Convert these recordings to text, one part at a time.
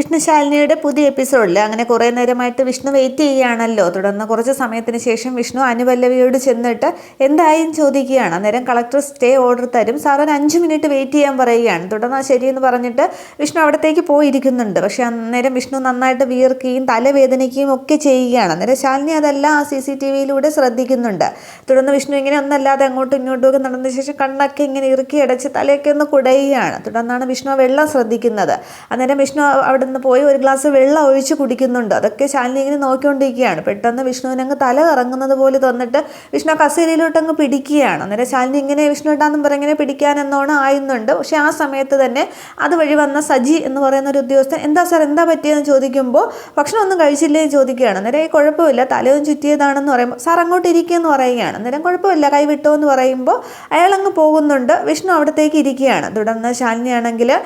വിഷ്ണു ശാലിനിയുടെ പുതിയ എപ്പിസോഡിൽ അങ്ങനെ കുറേ നേരമായിട്ട് വിഷ്ണു വെയിറ്റ് ചെയ്യുകയാണല്ലോ. തുടർന്ന് കുറച്ച് സമയത്തിന് ശേഷം വിഷ്ണു അനുപല്ലവിയോട് ചെന്നിട്ട് എന്തായും ചോദിക്കുകയാണ്. അന്നേരം കളക്ടർ സ്റ്റേ ഓർഡർ തരും. സാർ അഞ്ച് മിനിറ്റ് വെയിറ്റ് ചെയ്യാൻ പറയുകയാണ്. തുടർന്ന് ശരിയെന്ന് പറഞ്ഞിട്ട് വിഷ്ണു അവിടത്തേക്ക് പോയിരിക്കുന്നുണ്ട്. പക്ഷേ അന്നേരം വിഷ്ണു നന്നായിട്ട് വിയർക്കുകയും തലവേദനിക്കുകയും ഒക്കെ ചെയ്യുകയാണ്. അന്നേരം ശാലിനി അതെല്ലാം ആ സി സി ടി വിയിലൂടെ ശ്രദ്ധിക്കുന്നുണ്ട്. തുടർന്ന് വിഷ്ണു ഇങ്ങനെ ഒന്നല്ലാതെ അങ്ങോട്ടും ഇങ്ങോട്ടും ഒക്കെ നടന്ന ശേഷം കണ്ണൊക്കെ ഇങ്ങനെ ഇറുക്കി അടച്ച് തലയൊക്കെ ഒന്ന് കുടയുകയാണ്. തുടർന്നാണ് വിഷ്ണു വെള്ളം ശ്രദ്ധിക്കുന്നത്. അന്നേരം വിഷ്ണു അവിടെ നിന്ന് പോയി ഒരു ഗ്ലാസ് വെള്ളം ഒഴിച്ച് കുടിക്കുന്നുണ്ട്. അതൊക്കെ ശാലിനി ഇങ്ങനെ നോക്കിക്കൊണ്ടിരിക്കുകയാണ്. പെട്ടെന്ന് വിഷ്ണുവിനങ്ങ് തല കറങ്ങുന്നത് പോലെ തന്നിട്ട് വിഷ്ണു ആ കസേരയിലോട്ട് അങ്ങ് പിടിക്കുകയാണ്. അന്നേരം ശാലിനി ഇങ്ങനെ വിഷ്ണു ഇട്ടാന്നും പറഞ്ഞിങ്ങനെ പിടിക്കാൻ എന്നോണം ആയുന്നുണ്ട്. പക്ഷേ ആ സമയത്ത് തന്നെ അതുവഴി വന്ന സജി എന്ന് പറയുന്ന ഒരു ഉദ്യോഗസ്ഥൻ എന്താ സാർ എന്താ പറ്റിയെന്ന് ചോദിക്കുമ്പോൾ ഭക്ഷണം ഒന്നും കഴിച്ചില്ലേ? ചോദിക്കുകയാണ്. അന്നേരം ഈ കുഴപ്പമില്ല. തലയും ചുറ്റിയതാണെന്ന് പറയുമ്പോൾ സാർ അങ്ങോട്ട് ഇരിക്കുമെന്ന് പറയുകയാണ്. അന്നേരം കുഴപ്പമില്ല. കൈ വിട്ടോ എന്ന് പറയുമ്പോൾ അയാൾ അങ്ങ് പോകുന്നുണ്ട്. വിഷ്ണു അവിടത്തേക്ക് ഇരിക്കുകയാണ്. തുടർന്ന് ശാലിനിയാണെങ്കിൽ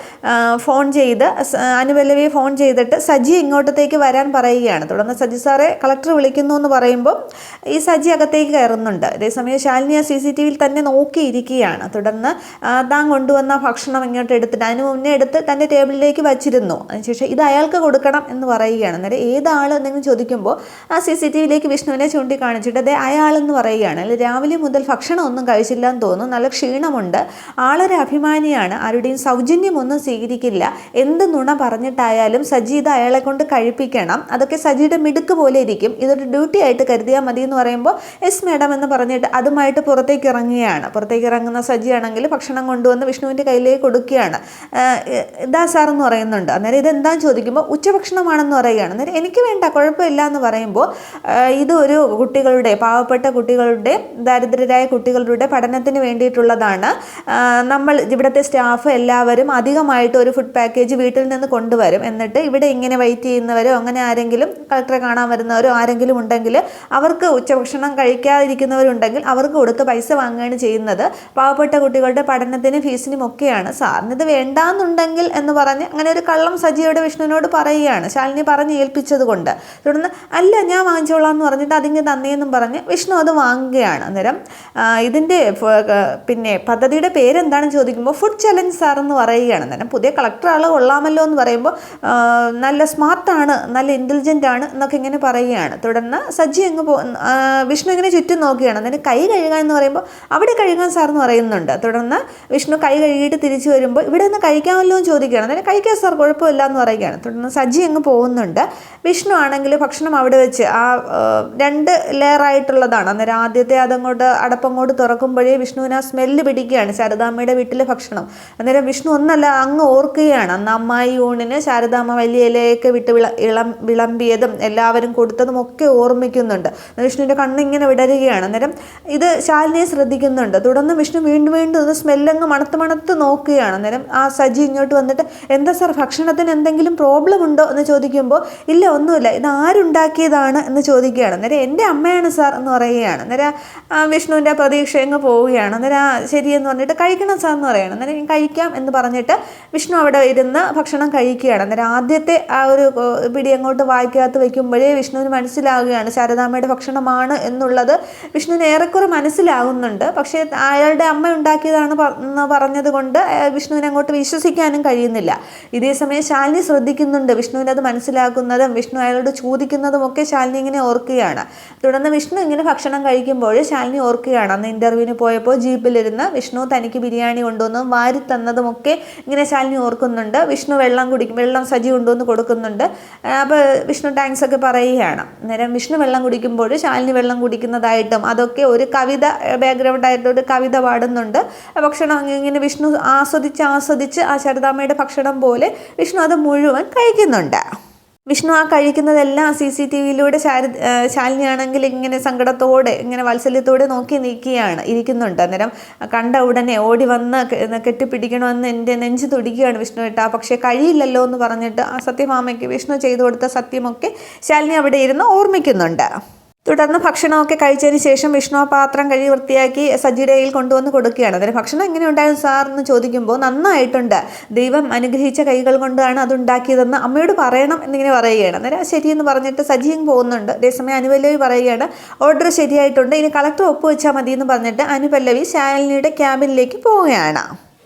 ഫോൺ ചെയ്ത് സ- അനുപല്ലവിയെ ഫോൺ ചെയ്തിട്ട് സജി ഇങ്ങോട്ടത്തേക്ക് വരാൻ പറയുകയാണ്. തുടർന്ന് സജി സാറെ കളക്ടർ വിളിക്കുന്നു എന്ന് പറയുമ്പോൾ ഈ സജി അകത്തേക്ക് കയറുന്നുണ്ട്. അതേസമയം ശാലിനി ആ സി സി ടി വിയിൽ തന്നെ നോക്കിയിരിക്കുകയാണ്. തുടർന്ന് താൻ കൊണ്ടുവന്ന ഭക്ഷണം ഇങ്ങോട്ട് എടുത്തിട്ട് അതിന് മുന്നേ എടുത്ത് തന്റെ ടേബിളിലേക്ക് വച്ചിരുന്നു. അതിനുശേഷം ഇത് അയാൾക്ക് കൊടുക്കണം എന്ന് പറയുകയാണ്. അന്നേരം ഏതാൾ എന്തെങ്കിലും ചോദിക്കുമ്പോൾ ആ സി സി ടി വിയിലേക്ക് വിഷ്ണുവിനെ ചൂണ്ടിക്കാണിച്ചിട്ട് അതേ അയാളെന്ന് പറയുകയാണ്. അല്ല രാവിലെ മുതൽ ഭക്ഷണം ഒന്നും കഴിച്ചില്ല എന്ന് തോന്നുന്നു. നല്ല ക്ഷീണമുണ്ട്. ആളൊരു അഭിമാനിയാണ്. ആരുടെയും സൗജന്യമൊന്നും സ്വീകരിക്കില്ല. എന്ത് നുണ പറഞ്ഞിട്ടായാലും സജി ഇത് അയാളെ കൊണ്ട് കഴിപ്പിക്കണം. അതൊക്കെ സജിയുടെ മിടുക്ക് പോലെ ഇരിക്കും. ഇതൊരു ഡ്യൂട്ടി ആയിട്ട് കരുതിയാൽ മതി എന്ന് പറയുമ്പോൾ എസ് മാഡം എന്ന് പറഞ്ഞിട്ട് അതുമായിട്ട് പുറത്തേക്ക് ഇറങ്ങുകയാണ്. പുറത്തേക്ക് ഇറങ്ങുന്ന സജിയാണെങ്കിൽ ഭക്ഷണം കൊണ്ടുവന്ന് വിഷ്ണുവിന്റെ കയ്യിലേക്ക് കൊടുക്കുകയാണ്. ഇതാ സാർ എന്ന് പറയുന്നുണ്ട്. അന്നേരം ഇതെന്താന്ന് ചോദിക്കുമ്പോൾ ഉച്ചഭക്ഷണമാണെന്ന് പറയുകയാണ്. അന്നേരം എനിക്ക് വേണ്ട കുഴപ്പമില്ല എന്ന് പറയുമ്പോൾ ഇതൊരു കുട്ടികളുടെ പാവപ്പെട്ട കുട്ടികളുടെ ദരിദ്രരായ കുട്ടികളുടെ പഠനത്തിന് വേണ്ടിയിട്ടുള്ളതാണ്. നമ്മൾ ഇവിടുത്തെ സ്റ്റാഫ് എല്ലാവരും അധികമായിട്ട് ഒരു ഫുഡ് പാക്കേജ് വീട്ടിൽ നിന്ന് കൊണ്ടുവരും. എന്നിട്ട് ഇവിടെ ഇങ്ങനെ വെയിറ്റ് ചെയ്യുന്നവരോ അങ്ങനെ ആരെങ്കിലും കളക്ടറെ കാണാൻ വരുന്നവരോ ആരെങ്കിലും ഉണ്ടെങ്കിൽ അവർക്ക് ഉച്ചഭക്ഷണം കഴിക്കാതിരിക്കുന്നവരുണ്ടെങ്കിൽ അവർക്ക് കൊടുത്ത് പൈസ വാങ്ങുകയാണ് ചെയ്യുന്നത്. പാവപ്പെട്ട കുട്ടികളുടെ പഠനത്തിനും ഫീസിനും ഒക്കെയാണ്. സാറിന് ഇത് വേണ്ടാന്നുണ്ടെങ്കിൽ എന്ന് പറഞ്ഞ് അങ്ങനെ ഒരു കള്ളം സജിയോട് വിഷ്ണുവിനോട് പറയുകയാണ്. ശാലിനി പറഞ്ഞ് ഏൽപ്പിച്ചത് കൊണ്ട്. തുടർന്ന് അല്ല ഞാൻ വാങ്ങിച്ചോളാം എന്ന് പറഞ്ഞിട്ട് അതിങ്ങ് തന്നേന്നും പറഞ്ഞ് വിഷ്ണു അത് വാങ്ങുകയാണ് അന്നേരം. ഇതിന്റെ പിന്നെ പദ്ധതിയുടെ പേരെന്താണെന്ന് ചോദിക്കുമ്പോൾ ഫുഡ് ചലഞ്ച് സാർ എന്ന് പറയുകയാണ് അന്നേരം. പുതിയ കളക്ടർ ആൾ കൊള്ളാമല്ലോ എന്ന് പറയുമ്പോൾ നല്ല സ്മാർട്ടാണ് നല്ല ഇന്റലിജന്റ് ആണ് എന്നൊക്കെ ഇങ്ങനെ പറയുകയാണ്. തുടർന്ന് സജ്ജി അങ്ങ് പോ വിഷ്ണു ഇങ്ങനെ ചുറ്റും നോക്കുകയാണ്. അതിന് കൈ കഴുകാൻ എന്ന് പറയുമ്പോൾ അവിടെ കഴുകാൻ സാർ എന്ന് പറയുന്നുണ്ട്. തുടർന്ന് വിഷ്ണു കൈ കഴുകിയിട്ട് തിരിച്ചു വരുമ്പോൾ ഇവിടെ നിന്ന് കഴിക്കാമല്ലോ എന്ന് ചോദിക്കുകയാണ്. അതിന് കഴിക്കാൻ സാർ കുഴപ്പമില്ല എന്ന് പറയുകയാണ്. തുടർന്ന് സജ്ജി അങ്ങ് പോകുന്നുണ്ട്. വിഷ്ണു ആണെങ്കിൽ ഭക്ഷണം അവിടെ വെച്ച് ആ രണ്ട് ലെയറായിട്ടുള്ളതാണ് അന്നേരം ആദ്യത്തെ അതങ്ങോട്ട് അടപ്പങ്ങോട്ട് തുറക്കുമ്പോഴേ വിഷ്ണുവിന് ആ സ്മെല്ല് പിടിക്കുകയാണ്. ശാരദാമ്മയുടെ വീട്ടിലെ ഭക്ഷണം. അന്നേരം വിഷ്ണു ഒന്നല്ല അങ്ങ് ഓർക്കുകയാണ്. അന്ന് അമ്മായി ഊണിന് ശാരദാമ്മ വലിയ ഇലയൊക്കെ വിട്ട് വിള ഇളം വിളമ്പിയതും എല്ലാവരും കൊടുത്തതും ഒക്കെ ഓർമ്മിക്കുന്നുണ്ട്. വിഷ്ണുവിന്റെ കണ്ണിങ്ങനെ വിടരുകയാണ്. അന്നേരം ഇത് ശാലിനിയെ ശ്രദ്ധിക്കുന്നുണ്ട്. തുടർന്ന് വിഷ്ണു വീണ്ടും വീണ്ടും ഇത് സ്മെല്ലങ്ങ് മണത്ത് മണത്ത് നോക്കുകയാണ്. അന്നേരം ആ സജി ഇങ്ങോട്ട് വന്നിട്ട് എന്താ സാർ ഭക്ഷണത്തിന് എന്തെങ്കിലും പ്രോബ്ലം ഉണ്ടോ? എന്ന് ചോദിക്കുമ്പോൾ ഇല്ല ഒന്നുമില്ല. ഇത് ആരുണ്ടാക്കിയതാണ്? എന്ന് ചോദിക്കുകയാണ്. അന്നേരം എന്റെ അമ്മയാണ് സാർ എന്ന് പറയുകയാണ്. അന്നേരം വിഷ്ണുവിന്റെ പ്രതീക്ഷ അങ്ങ് പോവുകയാണ്. അന്നേരം ആ ശരിയെന്ന് പറഞ്ഞിട്ട് കഴിക്കണം സാർ എന്ന് പറയുകയാണ്. അന്നേരം കഴിക്കാം എന്ന് പറഞ്ഞിട്ട് വിഷ്ണു അവിടെ ഇരുന്ന് ഭക്ഷണം കഴിക്കുകയാണ്. അന്നേരം ആദ്യത്തെ ആ ഒരു പിടി അങ്ങോട്ട് വായിക്കകത്ത് വയ്ക്കുമ്പോഴേ വിഷ്ണുവിന് മനസ്സിലാവുകയാണ് ശാരദാമ്മയുടെ ഭക്ഷണമാണ് എന്നുള്ളത് വിഷ്ണുവിന് ഏറെക്കുറെ മനസ്സിലാകുന്നുണ്ട്. പക്ഷേ അയാളുടെ അമ്മ ഉണ്ടാക്കിയതാണ് എന്ന് പറഞ്ഞത് കൊണ്ട് വിഷ്ണുവിനെ അങ്ങോട്ട് വിശ്വസിക്കാനും കഴിയുന്നില്ല. ഇതേ സമയം ശാലിനി ശ്രദ്ധിക്കുന്നുണ്ട് വിഷ്ണുവിന് അത് മനസ്സിലാക്കുന്നതും വിഷ്ണു അയാളോട് ചോദിക്കുന്നതും ഒക്കെ ശാലിനി ഇങ്ങനെ ഓർക്കുകയാണ്. തുടർന്ന് വിഷ്ണു ഇങ്ങനെ ഭക്ഷണം കഴിക്കുമ്പോൾ ശാലിനി ഓർക്കുകയാണ്. അന്ന് ഇന്റർവ്യൂവിന് പോയപ്പോൾ ജീപ്പിലിരുന്ന് വിഷ്ണു തനിക്ക് ബിരിയാണി കൊണ്ടുവന്നതും വാരി തന്നതുമൊക്കെ ഇങ്ങനെ ശാലിനി ഓർക്കുന്നുണ്ട്. വിഷ്ണു വെള്ളം കുടിക്കും വെള്ളം സജി കൊണ്ടുവന്ന് കൊടുക്കുന്നുണ്ട് അപ്പോൾ വിഷ്ണു താങ്ക്സ് ഒക്കെ പറയുകയാണ്. നേരം വിഷ്ണു വെള്ളം കുടിക്കുമ്പോൾ ശാലിനി വെള്ളം കുടിക്കുന്നതായിട്ടും അതൊക്കെ ഒരു കവിത ബാക്ക്ഗ്രൗണ്ട് ആയിട്ട് ഒരു കവിത പാടുന്നുണ്ട്. ഭക്ഷണം ഇങ്ങനെ വിഷ്ണു ആസ്വദിച്ച് ആസ്വദിച്ച് ആ ശാരദാമ്മയുടെ ഭക്ഷണം പോലെ വിഷ്ണു അത് മുഴുവൻ കഴിക്കുന്നുണ്ട്. വിഷ്ണു ആ കഴിക്കുന്നതെല്ലാം സി സി ടി വിയിലൂടെ ശാര ശാലിനിയാണെങ്കിൽ ഇങ്ങനെ സങ്കടത്തോടെ ഇങ്ങനെ വാത്സല്യത്തോടെ നോക്കി നിൽക്കുകയാണ് ഇരിക്കുന്നുണ്ട്. അന്നേരം കണ്ട ഉടനെ ഓടി വന്ന് കെട്ടിപ്പിടിക്കണമെന്ന് എന്റെ നെഞ്ച് തുടിക്കുകയാണ് വിഷ്ണു ഏട്ടാ. പക്ഷേ കഴിയില്ലല്ലോ എന്ന് പറഞ്ഞിട്ട് ആ സത്യഭാമയ്ക്ക് വിഷ്ണു ചെയ്തു കൊടുത്ത സത്യമൊക്കെ ശാലിനി അവിടെ ഇരുന്ന് ഓർമ്മിക്കുന്നുണ്ട്. തുടർന്ന് ഭക്ഷണമൊക്കെ കഴിച്ചതിന് ശേഷം വിഷ്ണു പാത്രം കഴുകി വൃത്തിയാക്കി സജിയുടെ കയ്യിൽ കൊണ്ടുവന്ന് കൊടുക്കുകയാണ്. അതിന് ഭക്ഷണം എങ്ങനെ ഉണ്ടായിരുന്നു സാർ എന്ന് ചോദിക്കുമ്പോൾ നന്നായിട്ടുണ്ട്. ദൈവം അനുഗ്രഹിച്ച കൈകൾ കൊണ്ടാണ് അത് ഉണ്ടാക്കിയതെന്ന് അമ്മയോട് പറയണം എന്നിങ്ങനെ പറയുകയാണ്. അന്നേരം ശരിയെന്ന് പറഞ്ഞിട്ട് സജിയും പോകുന്നുണ്ട്. അതേസമയം അനുപല്ലവി പറയുകയാണ് ഓർഡർ ശരിയായിട്ടുണ്ട്. ഇനി കളക്ടർ ഒപ്പുവെച്ചാൽ മതി എന്ന് പറഞ്ഞിട്ട് അനുപല്ലവി ശാലിനിയുടെ ക്യാബിനിലേക്ക് പോവുകയാണ്.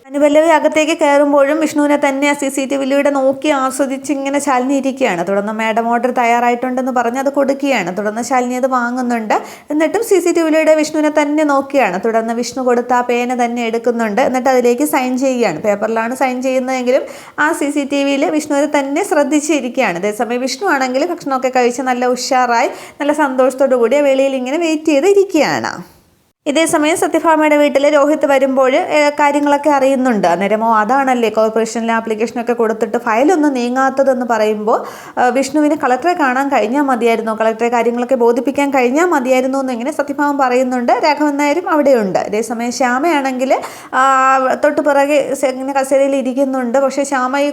അനുപല്ലവി അകത്തേക്ക് കയറുമ്പോഴും വിഷ്ണുവിനെ തന്നെ സി സി ടി വിയിലൂടെ നോക്കി ആസ്വദിച്ച് ഇങ്ങനെ ശാലിനി ഇരിക്കുകയാണ് തുടർന്ന് മാഡം ഓർഡർ തയ്യാറായിട്ടുണ്ടെന്ന് പറഞ്ഞ് അത് കൊടുക്കുകയാണ്. തുടർന്ന് ശാലിനി അത് വാങ്ങുന്നുണ്ട്. എന്നിട്ടും സി സി ടി വിയിലൂടെ വിഷ്ണുവിനെ തന്നെ നോക്കുകയാണ് തുടർന്ന് വിഷ്ണു കൊടുത്ത ആ പേന തന്നെ എടുക്കുന്നുണ്ട്. എന്നിട്ട് അതിലേക്ക് സൈൻ ചെയ്യുകയാണ്. പേപ്പറിലാണ് സൈൻ ചെയ്യുന്നതെങ്കിലും ആ സി സി ടി വിയിൽ വിഷ്ണുവിനെ തന്നെ ശ്രദ്ധിച്ചിരിക്കുകയാണ്. അതേസമയം വിഷ്ണു ആണെങ്കിൽ ഭക്ഷണമൊക്കെ കഴിച്ച് നല്ല ഉഷാറായി നല്ല സന്തോഷത്തോടു കൂടി വെളിയിൽ ഇങ്ങനെ വെയിറ്റ് ചെയ്ത് ഇരിക്കുകയാണ്. ഇതേസമയം സത്യഭാമയുടെ വീട്ടിൽ രോഹിത് വരുമ്പോൾ കാര്യങ്ങളൊക്കെ അറിയുന്നുണ്ട്. അന്നേരമോ അതാണല്ലേ കോർപ്പറേഷനിലെ ആപ്ലിക്കേഷനൊക്കെ കൊടുത്തിട്ട് ഫയലൊന്നും നീങ്ങാത്തതെന്ന് പറയുമ്പോൾ വിഷ്ണുവിനെ കളക്ടറെ കാണാൻ കഴിഞ്ഞാൽ മതിയായിരുന്നു. കളക്ടറെ കാര്യങ്ങളൊക്കെ ബോധിപ്പിക്കാൻ കഴിഞ്ഞാൽ മതിയായിരുന്നു എന്നിങ്ങനെ ഇങ്ങനെ സത്യഭാമ പറയുന്നുണ്ട്. രാഘവൻ നായരും അവിടെയുണ്ട്. അതേസമയം ശ്യാമയാണെങ്കിൽ തൊട്ട് പിറകെ ഇങ്ങനെ കസേരയിൽ ഇരിക്കുന്നുണ്ട്. പക്ഷേ ശ്യാമ ഈ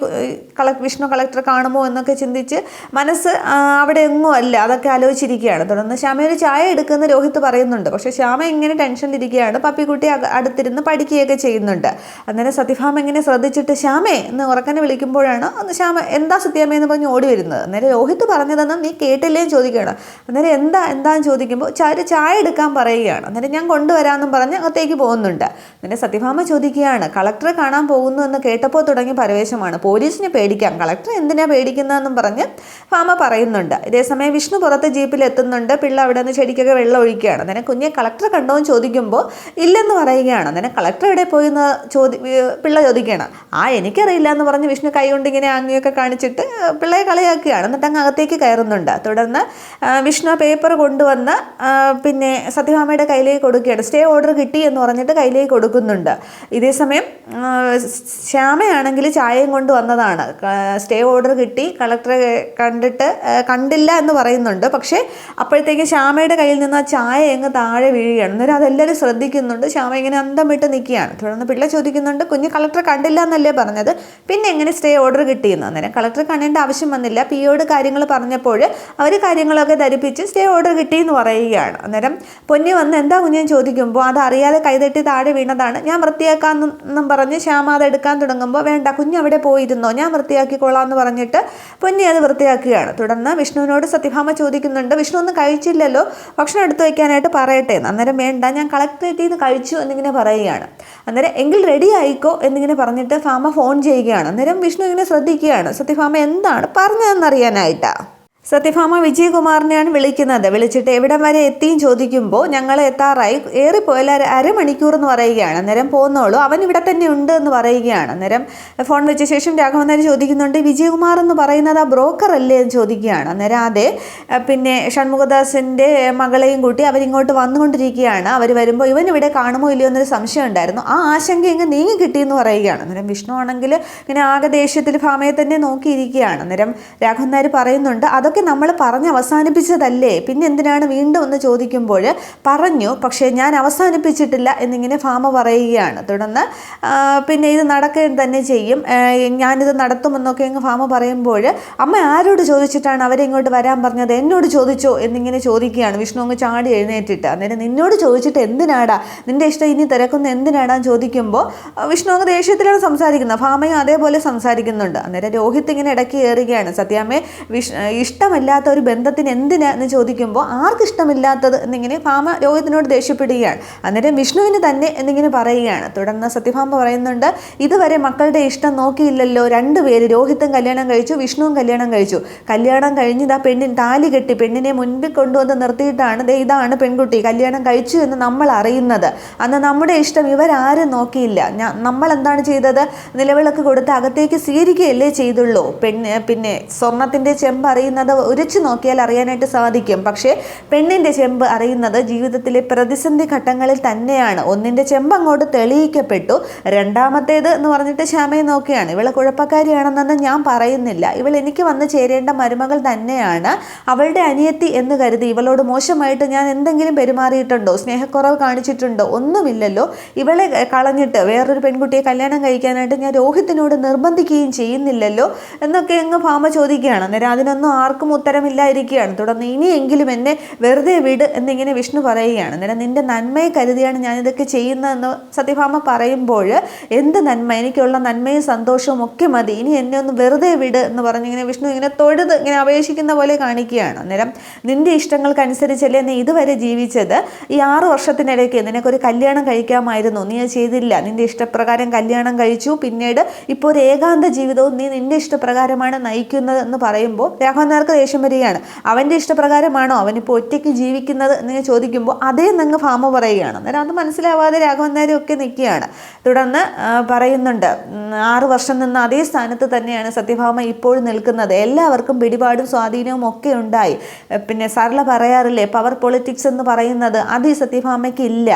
കള വിഷ്ണു കളക്ടറെ കാണുമോ എന്നൊക്കെ ചിന്തിച്ച് മനസ്സ് അവിടെ എങ്ങും അല്ല. അതൊക്കെ ആലോചിച്ചിരിക്കുകയാണ്. തുടർന്ന് ശ്യാമ ഒരു ചായ എടുക്കുന്ന രോഹിത് പറയുന്നുണ്ട്. പക്ഷേ ശ്യാമ ഇങ്ങനെ ടെൻഷനിലിരിക്കുകയാണ് പപ്പിക്കുട്ടി അക- അടുത്തിരുന്ന് പഠിക്കുകയൊക്കെ ചെയ്യുന്നുണ്ട്. അന്നേരം സത്യഭാമ ഇങ്ങനെ ശ്രദ്ധിച്ചിട്ട് ശ്യാമേ എന്ന് ഉറക്കനെ വിളിക്കുമ്പോഴാണ് ഒന്ന് ശ്യാമ എന്താ സത്യാമേ എന്ന് പറഞ്ഞ് ഓടി വരുന്നത്. അന്നേരം രോഹിത് പറഞ്ഞതൊന്നും നീ കേട്ടില്ലേന്ന് ചോദിക്കുകയാണ്. അന്നേരം എന്താ എന്താന്ന് ചോദിക്കുമ്പോൾ ചായ ചായ എടുക്കാൻ പറയുകയാണ്. അന്നേരം ഞാൻ കൊണ്ടുവരാമെന്നും പറഞ്ഞ് അകത്തേക്ക് പോകുന്നുണ്ട്. അന്നേരം സത്യഭാമ ചോദിക്കുകയാണ് കളക്ടറെ കാണാൻ പോകുന്നു എന്ന് കേട്ടപ്പോൾ തുടങ്ങിയ പരവേശമാണ്. പോലീസിനെ പേടിക്കാം. കളക്ടർ എന്തിനാ പേടിക്കുന്നതെന്നും പറഞ്ഞ് ഭാമ പറയുന്നുണ്ട്. ഇതേസമയം വിഷ്ണു പുറത്ത് ജീപ്പിൽ എത്തുന്നുണ്ട് പിള്ള അവിടെ നിന്ന് ചെടിക്കൊക്കെ വെള്ളം ഒഴിക്കുകയാണ്. അന്നേരം കുഞ്ഞെ കളക്ടറെ കണ്ടോ എന്ന് ചോദിക്കുമ്പോൾ ഇല്ലെന്ന് പറയുകയാണ്. അന്നേരം കളക്ടർ എവിടെ പോയി എന്ന് ചോദി പിള്ള ചോദിക്കുകയാണ്. ആ എനിക്കറിയില്ല എന്ന് പറഞ്ഞ് വിഷ്ണു കൈ കൊണ്ട് ഇങ്ങനെ ആംഗ്യമൊക്കെ കാണിച്ചിട്ട് പിള്ളയെ കളിയാക്കുകയാണ്. എന്നിട്ട് അങ്ങ് അകത്തേക്ക് കയറുന്നുണ്ട്. തുടർന്ന് വിഷ്ണു പേപ്പർ കൊണ്ടുവന്ന് പിന്നെ സത്യഭാമയുടെ കയ്യിലേക്ക് കൊടുക്കുകയാണ്. സ്റ്റേ ഓർഡർ കിട്ടി എന്ന് പറഞ്ഞിട്ട് കയ്യിലേക്ക് കൊടുക്കുന്നുണ്ട്. ഇതേസമയം ശ്യാമയാണെങ്കിൽ ചായയും കൊണ്ട് വന്നതാണ്. സ്റ്റേ ഓർഡർ കിട്ടി. കളക്ടറെ കണ്ടിട്ട് കണ്ടില്ല എന്ന് പറയുന്നുണ്ട്. പക്ഷേ അപ്പോഴത്തേക്ക് ശ്യാമയുടെ കയ്യിൽ നിന്ന് ആ ചായ എങ്ങ് താഴെ വീഴുകയാണ്. അന്നേരം അതെല്ലാവരും ശ്രദ്ധിക്കുന്നുണ്ട്. ശ്യാമ ഇങ്ങനെ അന്തം വിട്ട് നിൽക്കുകയാണ്. തുടർന്ന് പിള്ള ചോദിക്കുന്നുണ്ട് കുഞ്ഞ് കളക്ടർ കണ്ടില്ല എന്നല്ലേ പറഞ്ഞത്? പിന്നെ എങ്ങനെ സ്റ്റേ ഓർഡർ കിട്ടിയെന്ന്? അന്നേരം കളക്ടർ കാണേണ്ട ആവശ്യം വന്നില്ല. പി പിയോട് കാര്യങ്ങൾ പറഞ്ഞപ്പോൾ അവർ കാര്യങ്ങളൊക്കെ ധരിപ്പിച്ച് സ്റ്റേ ഓർഡർ കിട്ടി എന്ന് പറയുകയാണ്. അന്നേരം പൊന്നി വന്ന് എന്താ കുഞ്ഞെന്ന് ചോദിക്കുമ്പോൾ അത് അറിയാതെ കൈതട്ടി താഴെ വീണതാണ്. ഞാൻ വൃത്തിയാക്കാമെന്നും പറഞ്ഞ് ശ്യാമ അത് എടുക്കാൻ തുടങ്ങുമ്പോൾ വേണ്ട കുഞ്ഞ് അവിടെ പോയിരുന്നോ? ഞാൻ വൃത്തിയാക്കിക്കൊള്ളാം എന്ന് പറഞ്ഞിട്ട് പൊന്നി അത് വൃത്തിയാക്കുകയാണ്. തുടർന്ന് വിഷ്ണുവിനോട് സത്യഭാമ ചോദിക്കുന്നുണ്ട് വിഷ്ണു ഒന്നും കഴിച്ചില്ലല്ലോ? ഭക്ഷണം എടുത്തു വയ്ക്കാനായിട്ട് പറയട്ടെ? അന്നേരം വേണ്ട ഞാൻ കളക്ടറേറ്റിൽ നിന്ന് കഴിച്ചു എന്നിങ്ങനെ പറയുകയാണ്. അന്നേരം എങ്കിൽ റെഡി ആയിക്കോ എന്നിങ്ങനെ പറഞ്ഞിട്ട് ഫാമ ഫോൺ ചെയ്യുകയാണ്. അന്നേരം വിഷ്ണു ഇങ്ങനെ ശ്രദ്ധിക്കുകയാണ്. സത്യഭാമ എന്താണ്? പറഞ്ഞതെന്നറിയാനായിട്ടാ. സത്യഭാമ വിജയകുമാറിനെയാണ് വിളിക്കുന്നത്. വിളിച്ചിട്ട് എവിടം വരെ എത്തിയും? ചോദിക്കുമ്പോൾ ഞങ്ങൾ എത്താറായി. ഏറിപ്പോയാൽ അര അരമണിക്കൂർ എന്ന് പറയുകയാണ്. അന്നേരം പോന്നോളൂ. അവൻ ഇവിടെ തന്നെ ഉണ്ട് എന്ന് പറയുകയാണ്. അന്നേരം ഫോൺ വെച്ച ശേഷം രാഘവൻ നായർ ചോദിക്കുന്നുണ്ട് വിജയകുമാർ എന്ന് പറയുന്നത് ആ ബ്രോക്കർ അല്ലേ? എന്ന് ചോദിക്കുകയാണ്. അന്നേരം അതെ പിന്നെ ഷൺമുഖദാസിന്റെ മകളെയും കൂട്ടി അവരിങ്ങോട്ട് വന്നുകൊണ്ടിരിക്കുകയാണ്. അവർ വരുമ്പോൾ ഇവൻ ഇവിടെ കാണുമോ ഇല്ലയോ? എന്നൊരു സംശയം ഉണ്ടായിരുന്നു. ആ ആശങ്ക ഇങ്ങ് നീങ്ങി കിട്ടിയെന്ന് പറയുകയാണ്. അന്നേരം വിഷ്ണു ആണെങ്കിൽ ഇങ്ങനെ ദേഷ്യത്തിൽ ഭാമയെ തന്നെ നോക്കിയിരിക്കുകയാണ്. അന്നേരം രാഘവൻ നായർ പറയുന്നുണ്ട് അതൊക്കെ നമ്മൾ പറഞ്ഞ് അവസാനിപ്പിച്ചതല്ലേ? പിന്നെ എന്തിനാണ് വീണ്ടും ഒന്ന് ചോദിക്കുമ്പോൾ പറഞ്ഞു പക്ഷേ ഞാൻ അവസാനിപ്പിച്ചിട്ടില്ല എന്നിങ്ങനെ ഫാമ പറയുകയാണ്. തുടർന്ന് പിന്നെ ഇത് നടക്കുകയും തന്നെ ചെയ്യും. ഞാനിത് നടത്തുമെന്നൊക്കെ അങ്ങ് ഫാമ പറയുമ്പോൾ അമ്മ ആരോട് ചോദിച്ചിട്ടാണ് അവരെ ഇങ്ങോട്ട് വരാൻ പറഞ്ഞത്? എന്നോട് ചോദിച്ചോ? എന്നിങ്ങനെ ചോദിക്കുകയാണ്. വിഷ്ണു അങ്ങ് ചാടി എഴുന്നേറ്റിട്ട്. അന്നേരം നിന്നോട് ചോദിച്ചിട്ട് എന്തിനാടാ? നിന്റെ ഇഷ്ടം ഇനി തിരക്കുന്ന എന്തിനാടാ? ചോദിക്കുമ്പോൾ വിഷ്ണു അങ്ങ് ദേഷ്യത്തിലാണ് സംസാരിക്കുന്നത്. ഫാമയും അതേപോലെ സംസാരിക്കുന്നുണ്ട്. അന്നേരം രോഹിത് ഇങ്ങനെ ഇടയ്ക്ക് കയറുകയാണ്. സത്യാമ്മയെ വിഷ് ഇഷ്ടമില്ലാത്ത ഒരു ബന്ധത്തിന് എന്തിന് എന്ന് ചോദിക്കുമ്പോൾ ആർക്ക് ഇഷ്ടമില്ലാത്തത് എന്നിങ്ങനെ ഭാമ രോഹിത്തിനോട് ദേഷ്യപ്പെടുകയാണ്. അന്നേരം വിഷ്ണുവിന് തന്നെ എന്നിങ്ങനെ പറയുകയാണ്. തുടർന്ന് സത്യഭാമ പറയുന്നുണ്ട് ഇതുവരെ മക്കളുടെ ഇഷ്ടം നോക്കിയില്ലല്ലോ. രണ്ടുപേര് രോഹിത്തും കല്യാണം കഴിച്ചു വിഷ്ണുവും കല്യാണം കഴിച്ചു. കല്യാണം കഴിഞ്ഞ് ഇതാ പെണ്ണിന് താലി കെട്ടി പെണ്ണിനെ മുൻപിൽ കൊണ്ടുവന്ന് നിർത്തിയിട്ടാണ് ദേ ഇതാണ് പെൺകുട്ടി. കല്യാണം കഴിച്ചു എന്ന് നമ്മൾ അറിയുന്നത്. അന്ന് നമ്മുടെ ഇഷ്ടം ഇവരാരും നോക്കിയില്ല. നമ്മൾ എന്താണ് ചെയ്തത്? നിലവിളക്ക് കൊടുത്ത് അകത്തേക്ക് സ്വീകരിക്കുകയല്ലേ ചെയ്തുള്ളൂ. പെണ്ണ് പിന്നെ സ്വർണത്തിന്റെ ചെമ്പ് അറിയുന്നത് ഉരച്ചു നോക്കിയാൽ അറിയാനായിട്ട് സാധിക്കും. പക്ഷേ പെണ്ണിന്റെ ചെമ്പ് അറിയുന്നത് ജീവിതത്തിലെ പ്രതിസന്ധി ഘട്ടങ്ങളിൽ തന്നെയാണ്. ഒന്നിന്റെ ചെമ്പ് അങ്ങോട്ട് തെളിയിക്കപ്പെട്ടു. രണ്ടാമത്തേത് എന്ന് പറഞ്ഞിട്ട് ശ്യാമയെ നോക്കിയാണ് ഇവളെ കുഴപ്പക്കാരിയാണെന്നൊന്നും ഞാൻ പറയുന്നില്ല. ഇവൾ എനിക്ക് വന്ന് ചേരേണ്ട മരുമകൾ തന്നെയാണ്. അവളുടെ അനിയത്തി എന്ന് കരുതി ഇവളോട് മോശമായിട്ട് ഞാൻ എന്തെങ്കിലും പെരുമാറിയിട്ടുണ്ടോ? സ്നേഹക്കുറവ് കാണിച്ചിട്ടുണ്ടോ? ഒന്നുമില്ലല്ലോ. ഇവളെ കളഞ്ഞിട്ട് വേറൊരു പെൺകുട്ടിയെ കല്യാണം കഴിക്കാനായിട്ട് ഞാൻ രോഹിത്തിനോട് നിർബന്ധിക്കുകയും ചെയ്യുന്നില്ലല്ലോ. എന്നൊക്കെ അങ്ങ് ഭാമ ചോദിക്കുകയാണ്. അന്നേരം അതിനൊന്നും ആർക്കും ആർക്കും ഉത്തരമില്ലായിരിക്കുകയാണ്. തുടർന്ന് ഇനിയെങ്കിലും എന്നെ വെറുതെ വിട് എന്നിങ്ങനെ വിഷ്ണു പറയുകയാണ്. അന്നേരം നിന്റെ നന്മയെ കരുതിയാണ് ഞാനിതൊക്കെ ചെയ്യുന്നതെന്ന് സത്യഭാമ പറയുമ്പോൾ എന്ത് നന്മ? എനിക്കുള്ള നന്മയും സന്തോഷവും ഒക്കെ മതി. ഇനി എന്നെ ഒന്ന് വെറുതെ വിട് എന്ന് പറഞ്ഞ് ഇങ്ങനെ വിഷ്ണു ഇങ്ങനെ തൊഴുത് ഇങ്ങനെ അപേക്ഷിക്കുന്ന പോലെ കാണിക്കുകയാണ്. അന്നേരം നിന്റെ ഇഷ്ടങ്ങൾക്കനുസരിച്ചല്ലേ നീ ഇതുവരെ ജീവിച്ചത്? ഈ ആറ് വർഷത്തിനിടയ്ക്ക് നിനക്കൊരു കല്യാണം കഴിക്കാമായിരുന്നു. നീ അത് ചെയ്തില്ല. നിന്റെ ഇഷ്ടപ്രകാരം കല്യാണം കഴിച്ചു. പിന്നീട് ഇപ്പോൾ ഒരു ഏകാന്ത ജീവിതവും നീ നിന്റെ ഇഷ്ടപ്രകാരമാണ് നയിക്കുന്നത് എന്ന് പറയുമ്പോൾ രാഘവൻ നായർക്ക് ദേഷ്യം വരികയാണ്. അവന്റെ ഇഷ്ടപ്രകാരമാണോ അവനിപ്പോൾ ഒറ്റയ്ക്ക് ജീവിക്കുന്നത് എന്ന് ചോദിക്കുമ്പോൾ അതേ നിങ്ങൾ ഫാമ പറയുകയാണ്. അന്നേരം അത് മനസ്സിലാവാതെ രാഘവൻ ഒക്കെ നിൽക്കുകയാണ്. തുടർന്ന് പറയുന്നുണ്ട് ആറു വർഷം നിന്ന് അതേ സ്ഥാനത്ത് തന്നെയാണ് സത്യഭാമ ഇപ്പോൾ നിൽക്കുന്നത്. എല്ലാവർക്കും പിടിപാടും സ്വാധീനവും ഒക്കെ ഉണ്ടായി. പിന്നെ സർല പറയാറില്ലേ പവർ പൊളിറ്റിക്സ് എന്ന് പറയുന്നത് അത് ഈ സത്യഭാമയ്ക്ക് ഇല്ല.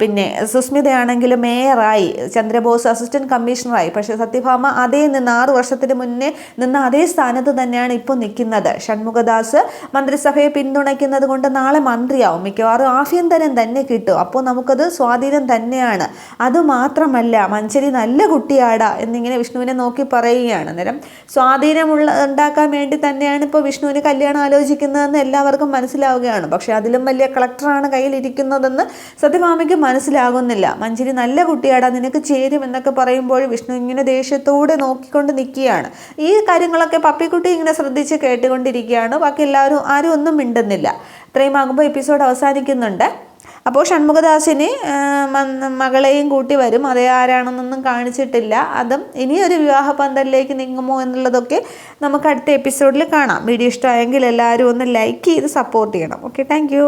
പിന്നെ സുസ്മിതയാണെങ്കിലും മേയറായി ചന്ദ്രബോസ് അസിസ്റ്റന്റ് കമ്മീഷണറായി പക്ഷേ സത്യഭാമ അതേ നിന്ന് ആറ് വർഷത്തിന് മുന്നേ നിന്ന് അതേ സ്ഥാനത്ത് തന്നെയാണ് ഇപ്പോൾ നിൽക്കുന്നത്. ഷൺമുഖദാസ് മന്ത്രിസഭയെ പിന്തുണയ്ക്കുന്നത് കൊണ്ട് നാളെ മന്ത്രിയാവും. മിക്കവാറും ആഭ്യന്തരം തന്നെ കിട്ടും. അപ്പോൾ നമുക്കത് സ്വാധീനം തന്നെയാണ്. അതുമാത്രമല്ല മഞ്ചരി നല്ല കുട്ടിയാടാ എന്നിങ്ങനെ വിഷ്ണുവിനെ നോക്കി പറയുകയാണ്. അന്നേരം സ്വാധീനമുള്ള ഉണ്ടാക്കാൻ വേണ്ടി തന്നെയാണ് ഇപ്പോൾ വിഷ്ണുവിന് കല്യാണം ആലോചിക്കുന്നതെന്ന് എല്ലാവർക്കും മനസ്സിലാവുകയാണ്. പക്ഷേ അതിലും വലിയ കളക്ടറാണ് കയ്യിലിരിക്കുന്നതെന്ന് സത്യഭാമയ്ക്ക് മനസ്സിലാകുന്നില്ല. മഞ്ചരി നല്ല കുട്ടിയാടാ നിനക്ക് ചേരും എന്നൊക്കെ പറയുമ്പോൾ വിഷ്ണു ഇങ്ങനെ ദേഷ്യത്തോടെ നോക്കിക്കൊണ്ട് നിൽക്കുകയാണ്. ഈ കാര്യങ്ങളൊക്കെ പപ്പിക്കുട്ടി ഇങ്ങനെ ശ്രദ്ധിച്ച് കേട്ടുകൊണ്ടിരിക്കുകയാണ്. ബാക്കി എല്ലാവരും ആരും ഒന്നും മിണ്ടുന്നില്ല. ഇത്രയും ആകുമ്പോൾ എപ്പിസോഡ് അവസാനിക്കുന്നുണ്ട്. അപ്പോൾ ഷൺമുഖദാസിന് മകളെയും കൂട്ടി വരും. അതേ ആരാണെന്നൊന്നും കാണിച്ചിട്ടില്ല. അതും ഇനിയൊരു വിവാഹ പന്തലിലേക്ക് നീങ്ങുമോ എന്നുള്ളതൊക്കെ നമുക്ക് അടുത്ത എപ്പിസോഡിൽ കാണാം. വീഡിയോ ഇഷ്ടമായെങ്കിൽ എല്ലാവരും ഒന്ന് ലൈക്ക് ചെയ്ത് സപ്പോർട്ട് ചെയ്യണം. Okay thank